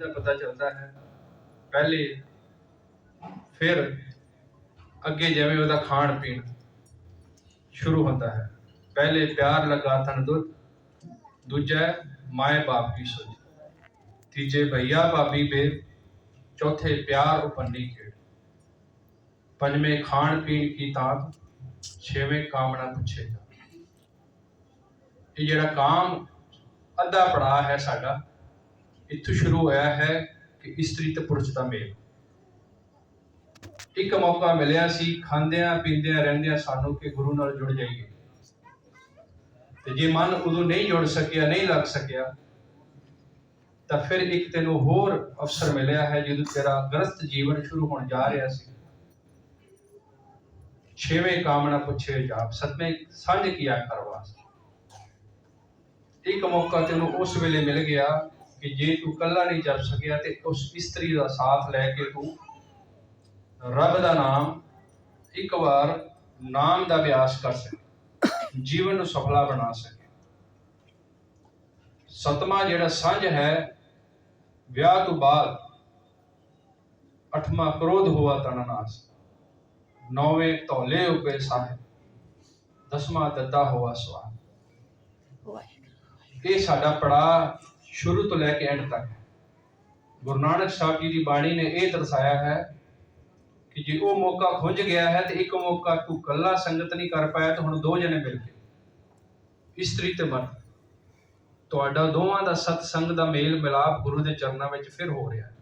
ਦਾ ਪਤਾ ਚੱਲਦਾ ਹੈ। ਪਹਿਲੇ, ਫਿਰ ਅੱਗੇ ਜਿਵੇਂ ਉਹਦਾ ਖਾਣ ਪੀਣ ਸ਼ੁਰੂ ਹੁੰਦਾ ਹੈ। ਪਹਿਲੇ ਪਿਆਰ ਲਗਾ ਤਨ ਦੁੱਧ, ਦੂਜਾ ਮਾਏ ਬਾਪ ਕੀ ਸੋਚ ਤੀਜੇ, ਭਈਆ ਭਾਬੀ ਬੇ ਚੌਥੇ ਪਿਆਰ ਉਪੰਨੀ ਖੇਡ। ਪੰਜਵੇਂ, ਖਾਣ ਪੀਣ ਕੀ ਤਾਕ ਛੇਵੇਂ, ਕਾਮਨਾ ਪੁੱਛੇ ਜਾ ਇਹ ਜਿਹੜਾ ਕਾਮ ਅੱਧਾ ਪੜਾ ਹੈ ਸਾਡਾ ਇੱਥੋਂ ਸ਼ੁਰੂ ਹੋਇਆ ਹੈ ਕਿ ਇਸਤਰੀ ਤੇ ਪੁਰਸ਼ ਦਾ ਮੇਲ। ਇੱਕ ਮੌਕਾ ਮਿਲਿਆ ਸੀ, ਖਾਂਦਿਆਂ, ਪੀਂਦਿਆਂ, ਰਹਿੰਦਿਆਂ ਸਾਨੂੰ ਕਿ ਗੁਰੂ ਨਾਲ ਜੁੜ ਜਾਈਏ। ਤੇ ਜੇ ਮਨ ਉਦੋਂ ਨਹੀਂ ਜੁੜ ਸਕਿਆ, ਨਹੀਂ ਲੱਗ ਸਕਿਆ, ਤਾਂ ਫਿਰ ਇੱਕ ਤੈਨੂੰ ਹੋਰ ਅਵਸਰ ਮਿਲਿਆ ਹੈ ਜਦੋਂ ਤੇਰਾ ਗ੍ਰਸਤ ਜੀਵਨ ਸ਼ੁਰੂ ਹੋਣ ਜਾ ਰਿਹਾ ਸੀ। ਛੇਵੇਂ ਕਾਮਨਾ ਪੁੱਛੇ ਜਾਪ, ਸਤਵੇਂ ਸਾਂਝ ਕੀਆ ਕਰਵਾ ਇੱਕ ਮੌਕਾ ਤੈਨੂੰ ਉਸ ਵੇਲੇ ਮਿਲ ਗਿਆ ਕਿ ਜੇ ਤੂੰ ਕੱਲਾ ਨਹੀਂ ਜਪ ਸਕਿਆ ਤੇ ਉਸ ਇਸਤਰੀ ਦਾ ਸਾਥ ਲੈ ਕੇ ਤੂੰ ਰੱਬ ਦਾ ਨਾਮ ਇੱਕ ਵਾਰ ਨਾਮ ਦਾ ਅਭਿਆਸ ਕਰ ਸਕੇ ਜੀਵਨ ਨੂੰ ਸਫਲਾ ਬਣਾ ਸਕੇ। ਸਤਵਾਂ ਜਿਹੜਾ ਸਾਂਝ ਹੈ ਵਿਆਹ ਤੋਂ ਬਾਅਦ ਅਠਵਾਂ ਕ੍ਰੋਧ ਹੋਆ ਤਨ ਨਾਸ। ਨੌਵੇਂ ਧੌਲੇ ਉਪੇ ਸਾਹਿਬ ਦਸਵਾਂ ਦੱਦਾ ਹੋਆ ਸਵਾ ਇਹ ਸਾਡਾ ਪੜਾ ਸ਼ੁਰੂ ਤੋਂ ਲੈ ਕੇ ਐਂਡ ਤੱਕ ਹੈ। ਗੁਰੂ ਨਾਨਕ ਸਾਹਿਬ ਜੀ ਦੀ ਬਾਣੀ ਨੇ ਇਹ ਦਰਸਾਇਆ ਹੈ ਕਿ ਜੇ ਉਹ ਮੌਕਾ ਖੁੰਝ ਗਿਆ ਹੈ ਤੇ ਇੱਕ ਮੌਕਾ ਤੂੰ ਕੱਲਾ ਸੰਗਤ ਨਹੀਂ ਕਰ ਪਾਇਆ ਤਾਂ ਹੁਣ ਦੋ ਜਣੇ ਮਿਲ ਕੇ ਇਸਤਰੀ ਤੇ ਮਰਦ ਤੁਹਾਡਾ ਦੋਵਾਂ ਦਾ ਸਤ ਸੰਗ ਦਾ ਮੇਲ ਮਿਲਾਪ ਗੁਰੂ ਦੇ ਚਰਨਾਂ ਵਿੱਚ ਫਿਰ ਹੋ ਰਿਹਾ ਹੈ।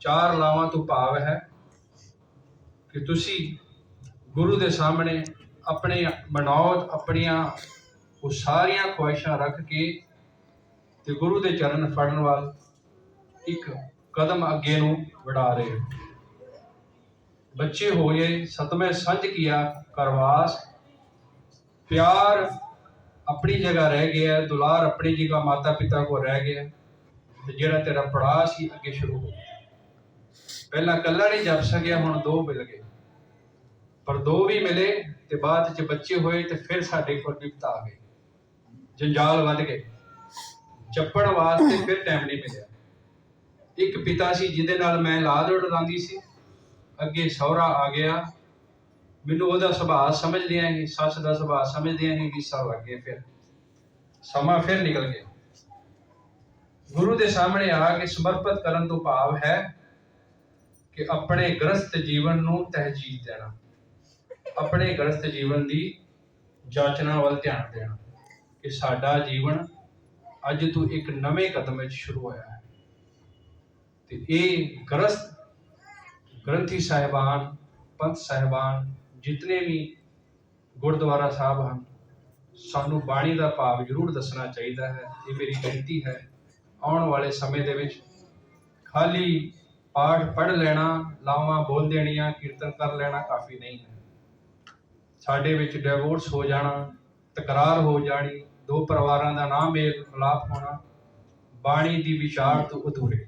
ਚਾਰ ਲਾਵਾਂ ਤੋਂ ਭਾਵ ਹੈ ਕਿ ਤੁਸੀਂ ਗੁਰੂ ਦੇ ਸਾਹਮਣੇ ਆਪਣੇ ਮਨੌਤ ਆਪਣੀਆਂ ਉਹ ਸਾਰੀਆਂ ਖੁਆਇਸ਼ਾਂ ਰੱਖ ਕੇ ਤੇ ਗੁਰੂ ਦੇ ਚਰਨ ਫੜਨ ਵੱਲ ਇੱਕ ਕਦਮ ਅੱਗੇ ਨੂੰ ਵੜਾ ਰਹੇ ਹੋ ਬੱਚੇ ਹੋਏ ਸਤਵੇਂ ਸੰਜ ਕੀਆ ਕਰਵਾਸ ਪਿਆਰ ਆਪਣੀ ਜਗ੍ਹਾ ਰਹਿ ਗਿਆ, ਦੁਲਾਰ ਆਪਣੀ ਜਗ੍ਹਾ ਮਾਤਾ ਪਿਤਾ ਕੋ ਰਹਿ ਗਿਆ। ਤੇ ਜਿਹੜਾ ਤੇਰਾ ਪੜਾਅ ਸੀ, ਅੱਗੇ ਸ਼ੁਰੂ ਹੋ ਗਿਆ। ਪਹਿਲਾਂ ਕੱਲਾ ਨਹੀਂ ਜਪ ਸਕਿਆ, ਹੁਣ ਦੋ ਮਿਲ ਗਏ। ਪਰ ਦੋ ਵੀ ਮਿਲੇ ਤੇ ਬਾਅਦ ਚ ਬੱਚੇ ਹੋਏ ਤੇ ਫਿਰ ਸਾਡੇ ਕੋਲ ਵਿਪਤਾ ਆ ਗਈ ਜੰਜਾਲ ਵੱਧ ਗਏ। ਚੱਪੜ ਵਾਸਤੇ ਫਿਰ ਟਾਈਮ ਨਹੀਂ ਮਿਲਿਆ। ਇੱਕ ਪਿਤਾ ਸੀ ਜਿਹਦੇ ਨਾਲ ਮੈਂ ਲਾਦ ਉਡਾਉਂਦੀ ਸੀ। ਅੱਗੇ ਸਹੁਰਾ ਆ ਗਿਆ। ਮੈਨੂੰ ਉਹਦਾ ਸੁਭਾਅ ਸਮਝਦਿਆਂ ਹੀ ਸੱਸ ਦਾ ਸੁਭਾਅ ਸਮਝਦਿਆਂ ਹੀ ਵਿਸਾ ਲੱਗ ਗਿਆ ਫਿਰ ਸਮਾਂ ਫਿਰ ਨਿਕਲ ਗਿਆ। ਗੁਰੂ ਦੇ ਸਾਹਮਣੇ ਆ ਕੇ ਸਮਰਪਿਤ ਕਰਨ ਤੋਂ ਭਾਵ ਹੈ ਕਿ ਆਪਣੇ ਗ੍ਰਸਤ ਜੀਵਨ ਨੂੰ ਤਹਿਜੀਦ ਦੇਣਾ। ਆਪਣੇ ਗ੍ਰਸਤ ਜੀਵਨ ਦੀ ਜਾਂਚਨਾ ਵੱਲ ਧਿਆਨ ਦੇਣਾ ਕਿ ਸਾਡਾ ਜੀਵਨ ਅੱਜ ਤੋਂ ਇੱਕ ਨਵੇਂ ਕਦਮ ਵਿੱਚ ਸ਼ੁਰੂ ਹੋਇਆ ਹੈ। ਤੇ ਇਹ ਗ੍ਰਸਤ ਗ੍ਰੰਥੀ ਸਾਹਿਬਾਨ, ਪੰਥ ਸਾਹਿਬਾਨ ਜਿਤਨੇ ਵੀ ਗੁਰਦੁਆਰਾ ਸਾਹਿਬ ਹਨ, ਸਾਨੂੰ ਬਾਣੀ ਦਾ ਭਾਵ ਜ਼ਰੂਰ ਦੱਸਣਾ ਚਾਹੀਦਾ ਹੈ। ਇਹ ਮੇਰੀ ਬੇਨਤੀ ਹੈ, ਆਉਣ ਵਾਲੇ ਸਮੇਂ ਦੇ ਵਿੱਚ ਖਾਲੀ ਪਾਠ ਪੜ੍ਹ ਲੈਣਾ, ਲਾਵਾਂ ਬੋਲ ਦੇਣੀਆਂ, ਕੀਰਤਨ ਕਰ ਲੈਣਾ ਕਾਫੀ ਨਹੀਂ ਹੈ। ਸਾਡੇ ਵਿੱਚ ਡਿਵੋਰਸ ਹੋ ਜਾਣਾ, ਤਕਰਾਰ ਹੋ ਜਾਣੀ ਦੋ ਪਰਿਵਾਰਾਂ ਦਾ ਨਾ ਮੇਲ ਮਿਲਾਪ ਹੋਣਾ, ਬਾਣੀ ਦੀ ਵਿਚਾਰ ਤੋਂ ਅਧੂਰੇ।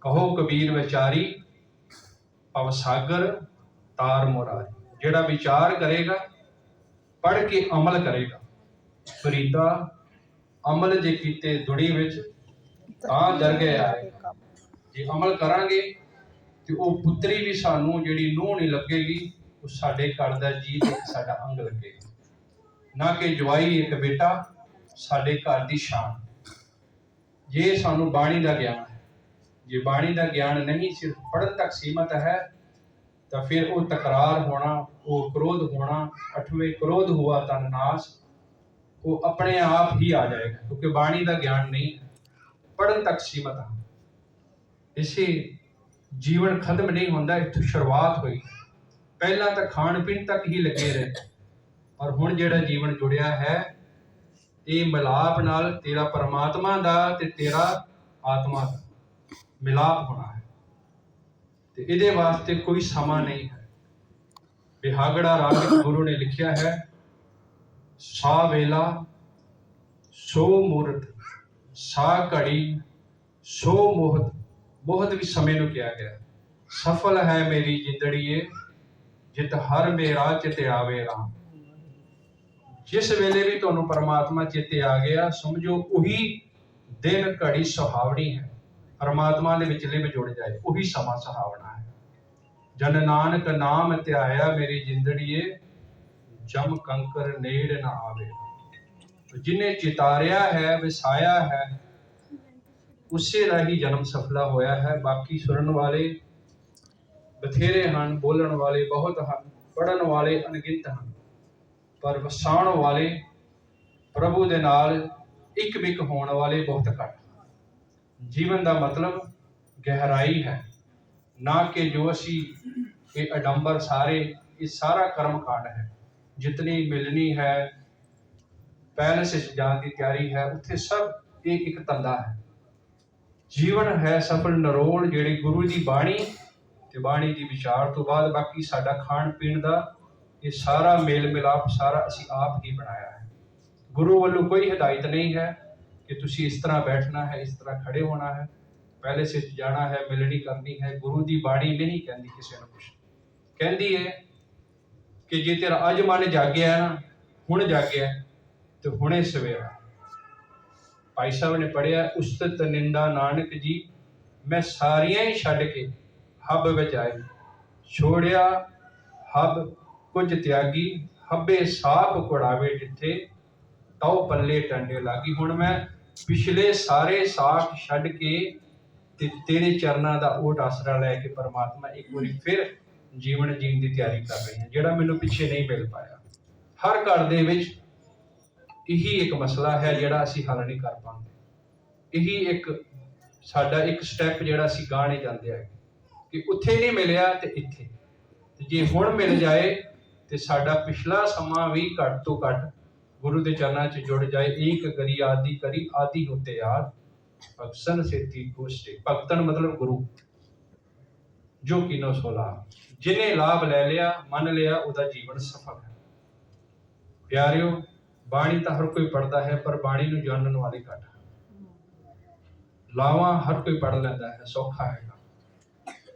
ਕਹੋ ਕਬੀਰ ਵਿਚਾਰੀ, ਭਵ ਸਾਗਰ, ਤਾਰ ਮੁਰਾਰੀ। ਜਿਹੜਾ ਵਿਚਾਰ ਕਰੇਗਾ ਪੜ ਕੇ ਅਮਲ ਕਰੇਗਾ। ਫਰੀਦਾ, ਅਮਲ ਜੇ ਕੀਤੇ ਦੁੜੀ ਵਿੱਚ, ਤਾਂ ਦਰਗਹਿ ਆਏਗਾ ਜੇ ਅਮਲ ਕਰਾਂਗੇ, ਤੇ ਉਹ ਪੁੱਤਰੀ ਵੀ ਸਾਨੂੰ ਜਿਹੜੀ ਨੂਹ ਨਹੀਂ ਲੱਗੇਗੀ, ਉਹ ਸਾਡੇ ਘਰ ਦਾ ਜੀ ਸਾਡਾ ਅੰਗ ਲੱਗੇਗਾ। ਨਾ ਕਿ ਜਵਾਈ ਇੱਕ ਬੇਟਾ ਸਾਡੇ ਘਰ ਦੀ ਸ਼ਾਨ। ਜੇ ਸਾਨੂੰ ਬਾਣੀ ਦਾ ਗਿਆਨ ਹੈ, ਜੇ ਬਾਣੀ ਦਾ ਗਿਆਨ ਨਹੀਂ ਸਿਰਫ ਪੜਨ ਤੱਕ ਸੀਮਤ ਹੈ, ਤਾਂ ਫਿਰ ਉਹ ਤਕਰਾਰ ਹੋਣਾ, ਉਹ ਕ੍ਰੋਧ ਹੋਣਾ, ਅਠਵੇਂ ਕ੍ਰੋਧ ਹੁਆ ਤਨ ਨਾਸ, ਉਹ ਆਪਣੇ ਆਪ ਹੀ ਆ ਜਾਏਗਾ, ਕਿਉਂਕਿ ਬਾਣੀ ਦਾ ਗਿਆਨ ਨਹੀਂ ਹੈ। ਪੜਨ ਤੱਕ ਸੀਮਤ ਹੈ। ਇਸੇ ਜੀਵਨ ਖਤਮ ਨਹੀਂ ਹੁੰਦਾ, ਇੱਥੋਂ ਸ਼ੁਰੂਆਤ ਹੋਈ। ਪਹਿਲਾਂ ਤਾਂ ਖਾਣ ਪੀਣ ਤੱਕ ਹੀ ਲੱਗੇ ਰਹੇ। ਪਰ ਹੁਣ ਜਿਹੜਾ ਜੀਵਨ ਜੁੜਿਆ ਹੈ, ਇਹ ਮਿਲਾਪ ਨਾਲ ਤੇਰਾ ਪਰਮਾਤਮਾ ਦਾ ਤੇ ਤੇਰਾ ਆਤਮਾ ਦਾ ਮਿਲਾਪ ਹੋਣਾ ਹੈ। ਤੇ ਇਹਦੇ ਵਾਸਤੇ ਕੋਈ ਸਮਾਂ ਨਹੀਂ ਹੈ। ਬਿਹਾਗੜਾ ਰਾਗ ਗੁਰੂ ਨੇ ਲਿਖਿਆ ਹੈ, ਸਾ ਵੇਲਾ, ਸੋ ਮੂਰਤ, ਸਾ ਘੜੀ, ਸੋ ਮੋਹਤ। ਮੋਹਤ ਵੀ ਸਮੇਂ ਨੂੰ ਕਿਹਾ ਗਿਆ। ਸਫਲ ਹੈ ਮੇਰੀ ਜਿੰਦੜੀਏ, ਜਿਤ ਹਰ ਮੇਰਾ ਚਿਤ ਆਵੇ ਰਾਮ। ਜਿਸ ਵੇਲੇ ਵੀ ਤੁਹਾਨੂੰ ਪਰਮਾਤਮਾ ਚੇਤੇ ਆ ਗਿਆ, ਸਮਝੋ ਉਹੀ ਦਿਨ ਘੜੀ ਸੁਹਾਵਣੀ ਹੈ। ਪਰਮਾਤਮਾ ਦੇ ਵਿੱਚ ਜੁੜ ਜਾਏ ਉਹੀ ਸਮਾਂ ਸੁਹਾਵਣਾ ਹੈ। ਜਨ ਨਾਨਕ ਨਾਮ ਧਿਆਇਆ ਮੇਰੀ ਜਿੰਦੜੀਏ, ਜਮ ਕੰਕਰ ਨੇੜ ਨਾ ਆਵੇ। ਜਿਨੇ ਚਿਤਾਰਿਆ ਹੈ, ਵਸਾਇਆ ਹੈ, ਉਸੇ ਦਾ ਜਨਮ ਸਫਲਾ ਹੋਇਆ ਹੈ। ਬਾਕੀ ਸੁਣਨ ਵਾਲੇ ਬਥੇਰੇ ਹਨ, ਬੋਲਣ ਵਾਲੇ ਬਹੁਤ ਹਨ ਪੜਨ ਵਾਲੇ ਅਣਗਿਣਤ ਹਨ। ਪਰ ਵਸਾਉਣ ਵਾਲੇ ਪ੍ਰਭੂ ਦੇ ਨਾਲ ਇੱਕ ਮਿਕ ਹੋਣ ਵਾਲੇ ਬਹੁਤ ਘੱਟ। ਜੀਵਨ ਦਾ ਮਤਲਬ ਗਹਿਰਾਈ ਹੈ। ਨਾ ਕਿ ਜੋ ਅਸੀਂ ਇਹ ਅਡੰਬਰ ਸਾਰੇ, ਇਹ ਸਾਰਾ ਕਰਮ ਕਾਂਡ ਹੈ। ਜਿਤਨੀ ਮਿਲਣੀ ਹੈ, ਪੈਲਸ ਵਿੱਚ ਜਾਣ ਦੀ ਤਿਆਰੀ ਹੈ, ਉੱਥੇ ਸਭ ਇਹ ਇੱਕ ਧੰਦਾ ਹੈ। ਜੀਵਨ ਹੈ ਸਫਲ ਨਰੋਲ ਜਿਹੜੇ ਗੁਰੂ ਦੀ ਬਾਣੀ ਤੇ ਬਾਣੀ ਦੀ ਵਿਚਾਰ ਤੋਂ ਬਾਅਦ ਬਾਕੀ ਸਾਡਾ ਖਾਣ ਪੀਣ ਦਾ ਇਹ ਸਾਰਾ ਮੇਲ ਮਿਲਾਪ, ਸਾਰਾ ਅਸੀਂ ਆਪ ਹੀ ਬਣਾਇਆ ਹੈ। ਗੁਰੂ ਵੱਲੋਂ ਕੋਈ ਹਦਾਇਤ ਨਹੀਂ ਹੈ ਕਿ ਤੁਸੀਂ ਇਸ ਤਰ੍ਹਾਂ ਬੈਠਣਾ ਹੈ, ਇਸ ਤਰ੍ਹਾਂ ਖੜੇ ਹੋਣਾ ਹੈ। ਪਹਿਲੇ ਸੇ ਜਾਣਾ ਹੈ, ਮਿਲਣੀ ਕਰਨੀ ਹੈ, ਗੁਰੂ ਦੀ ਬਾਣੀ ਨਹੀਂ ਕਹਿੰਦੀ ਕਿਸੇ ਨੂੰ ਕੁਝ ਕਹਿੰਦੀ ਹੈ ਕਿ ਜੇ ਤੇਰਾ ਅੱਜ ਮਨ ਜਾਗਿਆ ਨਾ, ਹੁਣ ਜਾਗਿਆ ਤੇ ਹੁਣੇ ਸਵੇਰਾ। ਭਾਈ ਸਾਹਿਬ ਨੇ ਪੜਿਆ ਉਸਤਤ ਨਿੰਦਾ ਨਾਨਕ ਜੀ, ਮੈਂ ਸਾਰੀਆਂ ਹੀ ਛੱਡ ਕੇ ਹੱਬ ਵਿੱਚ ਆਈ। ਛੋੜਿਆ ਹੱਬ ਕੁਝ ਤਿਆਗੀ ਹੱਬੇ ਸਾਪ ਕੁੜਾਵੇ ਜਿੱਥੇ ਤਉ ਪੱਲੇ ਟੰਡੇ ਲਾਗੀ। ਹੁਣ ਮੈਂ ਪਿਛਲੇ ਸਾਰੇ ਸਾਖ ਛੱਡ ਕੇ ਤੇ ਤੇਰੇ ਚਰਨਾਂ ਦਾ ਓਟ ਆਸਰਾ ਲੈ ਕੇ ਪਰਮਾਤਮਾ ਇੱਕ ਵਾਰੀ ਫਿਰ ਜੀਵਨ ਜੀਣ ਦੀ ਤਿਆਰੀ ਕਰ ਰਹੀ ਹਾਂ, ਜਿਹੜਾ ਮੈਨੂੰ ਪਿੱਛੇ ਨਹੀਂ ਮਿਲ ਪਾਇਆ। ਹਰ ਘਰ ਦੇ ਵਿੱਚ ਇਹੀ ਇੱਕ ਮਸਲਾ ਹੈ ਜਿਹੜਾ ਅਸੀਂ ਹੱਲ ਨਹੀਂ ਕਰ ਪਾਉਂਦੇ। ਇਹੀ ਇੱਕ ਸਾਡਾ ਇੱਕ ਸਟੈਪ ਜਿਹੜਾ ਅਸੀਂ ਗਾਹ ਨਹੀਂ ਜਾਂਦੇ ਹੈ ਕਿ ਉੱਥੇ ਨਹੀਂ ਮਿਲਿਆ ਤੇ ਇੱਥੇ। ਤੇ ਜੇ ਹੁਣ ਮਿਲ ਜਾਏ ਤੇ ਸਾਡਾ ਪਿਛਲਾ ਸਮਾਂ ਵੀ ਘੱਟ ਤੋਂ ਘੱਟ ਗੁਰੂ ਦੇ ਚਰਨਾਂ 'ਚ ਜੁੜ ਜਾਏ, ਏਕ ਕਰੀ ਆਦੀ ਕਰੀ ਆਦੀ ਹੁੰਦੇ ਯਾਰ ਭਗਤਨ ਸੇਤੀ ਗੋਸ਼ਟੇ ਭਗਤਨ ਮਤਲਬ ਗੁਰੂ, ਜੋ ਕਿ ਸੋਲਾ। ਜਿਨੇ ਲਾਭ ਲੈ ਲਿਆ, ਮੰਨ ਲਿਆ, ਉਹਦਾ ਜੀਵਨ ਸਫਲ ਹੈ। ਪਿਆਰਿਓ, ਬਾਣੀ ਤਾਂ ਹਰ ਕੋਈ ਪੜਦਾ ਹੈ, ਪਰ ਬਾਣੀ ਨੂੰ ਜਾਣਨ ਵਾਲੇ ਘੱਟ ਲਾਵਾਂ ਹਰ ਕੋਈ ਪੜ ਲੈਂਦਾ ਹੈ, ਸੌਖਾ ਹੈਗਾ।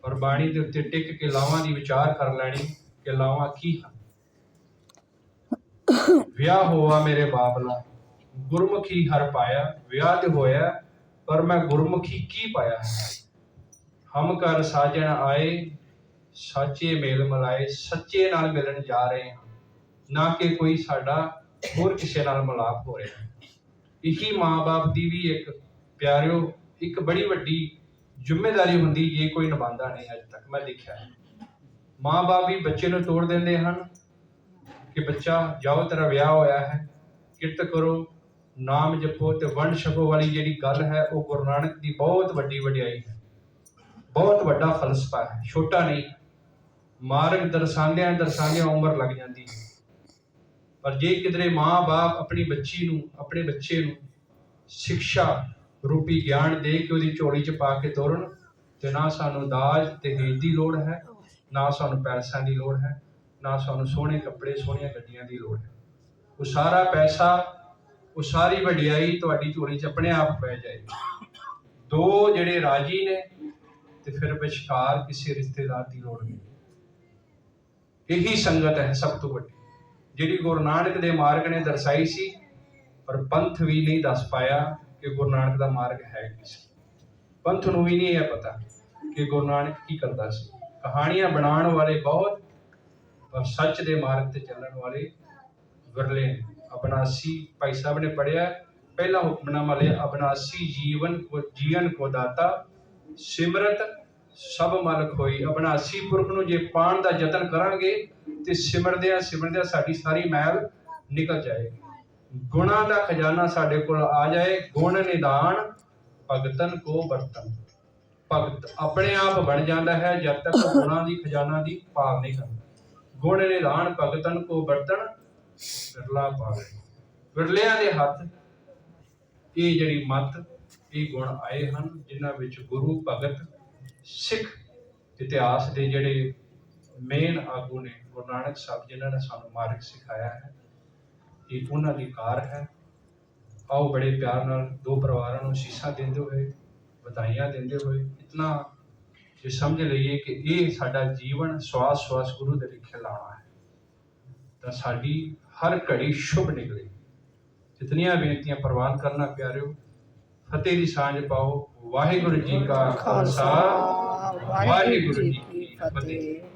ਪਰ ਬਾਣੀ ਦੇ ਉੱਤੇ ਟਿਕ ਕੇ ਲਾਵਾਂ ਦੀ ਵਿਚਾਰ ਕਰ ਲੈਣੀ ਕਿ ਲਾਵਾਂ ਕੀ ਹਨ? ਵਿਆਹ ਹੋਆ ਮੇਰੇ ਬਾਬਲਾ ਗੁਰਮੁਖੀ ਹਰ ਪਾਇਆ, ਵਿਆਹ ਤੇ ਹੋਇਆ, ਪਰ ਮੈਂ ਗੁਰਮੁਖੀ ਕੀ ਪਾਇਆ ਹਮ ਕਰ ਸਾਜਣ ਆਏ, ਸਾਚੇ ਮੇਲ ਮਲਾਏ, ਸੱਚੇ ਨਾਲ ਮਿਲਣ ਜਾ ਰਹੇ ਹਾਂ। ਨਾ ਕਿ ਕੋਈ ਸਾਡਾ ਹੋਰ ਕਿਸੇ ਨਾਲ ਮਿਲਾਪ ਹੋ ਰਿਹਾ। ਹੈ ਇਹੀ ਮਾਂ-ਬਾਪ ਦੀ ਵੀ ਇੱਕ, ਪਿਆਰਿਓ, ਇੱਕ ਬੜੀ ਵੱਡੀ ਜ਼ਿੰਮੇਵਾਰੀ ਹੁੰਦੀ, ਜੇ ਕੋਈ ਨਿਭਾਉਂਦਾ ਨਹੀਂ ਅੱਜ ਤੱਕ। ਮੈਂ ਦੇਖਿਆ ਹੈ। ਮਾਂ-ਬਾਪ ਵੀ ਬੱਚੇ ਨੂੰ ਤੋੜ ਦਿੰਦੇ ਹਨ ਕਿ ਬੱਚਾ ਜਾਓ, ਤੇਰਾ ਵਿਆਹ ਹੋਇਆ ਹੈ, ਕਿਰਤ ਕਰੋ, ਨਾਮ ਜਪੋ ਤੇ ਵੰਡ ਛਕੋ ਵਾਲੀ ਜਿਹੜੀ ਗੱਲ ਹੈ, ਉਹ ਗੁਰੂ ਨਾਨਕ ਦੀ ਬਹੁਤ ਵੱਡੀ ਵਡਿਆਈ ਹੈ। ਬਹੁਤ ਵੱਡਾ ਫਲਸਫਾ ਹੈ, ਛੋਟਾ ਨਹੀਂ। ਮਾਰਗ ਦਰਸਾਉਂਦਿਆਂ ਦਰਸਾਉਂਦਿਆਂ ਉਮਰ ਲੱਗ ਜਾਂਦੀ ਹੈ। ਪਰ ਜੇ ਕਿਧਰੇ ਮਾਂ-ਬਾਪ ਆਪਣੀ ਬੱਚੀ ਨੂੰ, ਆਪਣੇ ਬੱਚੇ ਨੂੰ ਸਿੱਖਿਆ ਰੂਪੀ ਗਿਆਨ ਦੇ ਕੇ ਉਹਦੀ ਝੋਲੀ 'ਚ ਪਾ ਕੇ ਤੋਰਨ, ਤੇ ਨਾ ਸਾਨੂੰ ਦਾਜ ਤੇ ਹੇਜ ਦੀ ਲੋੜ ਹੈ, ਨਾ ਸਾਨੂੰ ਪੈਸਿਆਂ ਦੀ ਲੋੜ ਹੈ ਨਾ ਸਾਨੂੰ ਸੋਹਣੇ ਕੱਪੜੇ, ਸੋਹਣੀਆਂ ਗੱਡੀਆਂ ਦੀ ਲੋੜ ਹੈ। ਉਹ ਸਾਰਾ ਪੈਸਾ, ਉਹ ਸਾਰੀ ਵਡਿਆਈ ਤੁਹਾਡੀ ਝੋਲੀ 'ਚ ਆਪਣੇ ਆਪ ਪੈ ਜਾਏਗੀ। ਦੋ ਜਿਹੜੇ ਰਾਜੀ ਨੇ ਤੇ ਫਿਰ ਵਿਚਕਾਰ ਕਿਸੇ ਰਿਸ਼ਤੇਦਾਰ ਦੀ ਲੋੜ ਨਹੀਂ। ਇਹੀ ਸੰਗਤ ਹੈ ਸਭ ਤੋਂ ਵੱਡੀ। ਜਿਹੜੀ ਗੁਰੂ ਨਾਨਕ ਦੇ ਮਾਰਗ ਨੇ ਦਰਸਾਈ ਸੀ, ਪਰ ਪੰਥ ਵੀ ਨਹੀਂ ਦੱਸ ਪਾਇਆ ਕਿ ਗੁਰੂ ਨਾਨਕ ਦਾ ਮਾਰਗ ਹੈ ਕੀ ਸੀ ਪੰਥ ਨੂੰ ਵੀ ਨਹੀਂ ਇਹ ਪਤਾ ਕਿ ਗੁਰੂ ਨਾਨਕ ਕੀ ਕਰਦਾ ਸੀ। ਕਹਾਣੀਆਂ ਬਣਾਉਣ ਵਾਲੇ ਬਹੁਤ ਪਰ ਸੱਚ ਦੇ ਮਾਰਗ ਤੇ ਚੱਲਣ ਵਾਲੇ ਵਿਰਲੇ ਨੇ। ਅਬਨਾਸੀ ਭਾਈ ਸਾਹਿਬ ਨੇ ਪੜਿਆ ਪਹਿਲਾ ਹੁਕਮਨਾਮਾ ਲਿਆ, ਅਬਨਾਸੀ ਜੀਵਨ ਕੋ ਜੀਵਨ ਕੋ ਦਾਤਾ, ਸਿਮਰਤ ਸਭ ਮਲ ਖੋਈ ਅਬਨਾਸੀ ਪੁਰਖ ਨੂੰ ਜੇ ਪਾਣ ਦਾ ਯਤਨ ਕਰਾਂਗੇ, ਤੇ ਸਿਮਰਦਿਆਂ ਸਿਮਰਦਿਆਂ ਸਾਡੀ ਸਾਰੀ ਮੈਲ ਨਿਕਲ ਜਾਏਗੀ। ਗੁਣਾ ਦਾ ਖਜ਼ਾਨਾ ਸਾਡੇ ਕੋਲ ਆ ਜਾਏ, ਗੁਣ ਨਿਦਾਨ ਭਗਤਨ ਕੋ ਵਰਤਨ। ਭਗਤ ਆਪਣੇ ਆਪ ਬਣ ਜਾਂਦਾ ਹੈ, ਜਦ ਤੱਕ ਉਹ ਗੁਣਾ ਦੀ ਖਜ਼ਾਨਾ ਦੀ ਭਾਲ ਨਹੀਂ ਕਰਦਾ। ਗੁਣ ਨਿਦਾਨ ਭਗਤਨ ਕੋ ਵਰਤਨ ਵਿਰਲਾ ਪਾਵੇ। ਵਿਰਲਿਆਂ ਦੇ ਹੱਥ, ਇਹ ਜਿਹੜੀ ਮਤ, ਇਹ ਗੁਣ ਆਏ ਹਨ, ਜਿਨ੍ਹਾਂ ਵਿੱਚ ਗੁਰੂ ਭਗਤ ਸਿੱਖ ਇਤਿਹਾਸ ਦੇ ਜਿਹੜੇ ਮੇਨ ਆਗੂ ਨੇ, ਗੁਰੂ ਨਾਨਕ ਸਾਹਿਬ ਜਿਨ੍ਹਾਂ ਨੇ ਸਾਨੂੰ ਮਾਰਗ ਸਿਖਾਇਆ ਹੈ, ਇਹ ਉਹਨਾਂ ਦੀ ਕਾਰ ਹੈ। ਆਓ ਬੜੇ ਪਿਆਰ ਨਾਲ ਦੋ ਪਰਿਵਾਰਾਂ ਨੂੰ ਸ਼ੀਸਾ ਦਿੰਦੇ ਹੋਏ, ਵਧਾਈਆਂ ਦਿੰਦੇ ਹੋਏ, ਇਤਨਾ ਜੇ ਸਮਝ ਲਈਏ ਕਿ ਇਹ ਸਾਡਾ ਜੀਵਨ ਸਵਾਸ ਸਵਾਸ ਗੁਰੂ ਦੇ ਲਿਖੇ ਲਾਣਾ ਹੈ। ਤਾਂ ਸਾਡੀ ਹਰ ਘੜੀ ਸ਼ੁਭ ਨਿਕਲੇ। ਜਿਤਨੀਆਂ ਬੇਨਤੀਆਂ ਪ੍ਰਵਾਨ ਕਰਨਾ ਪਿਆਰਿਓ ਫਤਿਹ ਦੀ ਸਾਂਝ ਪਾਓ। ਵਾਹਿਗੁਰੂ ਜੀ ਕਾ ਖਾਲਸਾ। ਵਾਹਿਗੁਰੂ ਜੀ ਕੀ ਫਤਿਹ।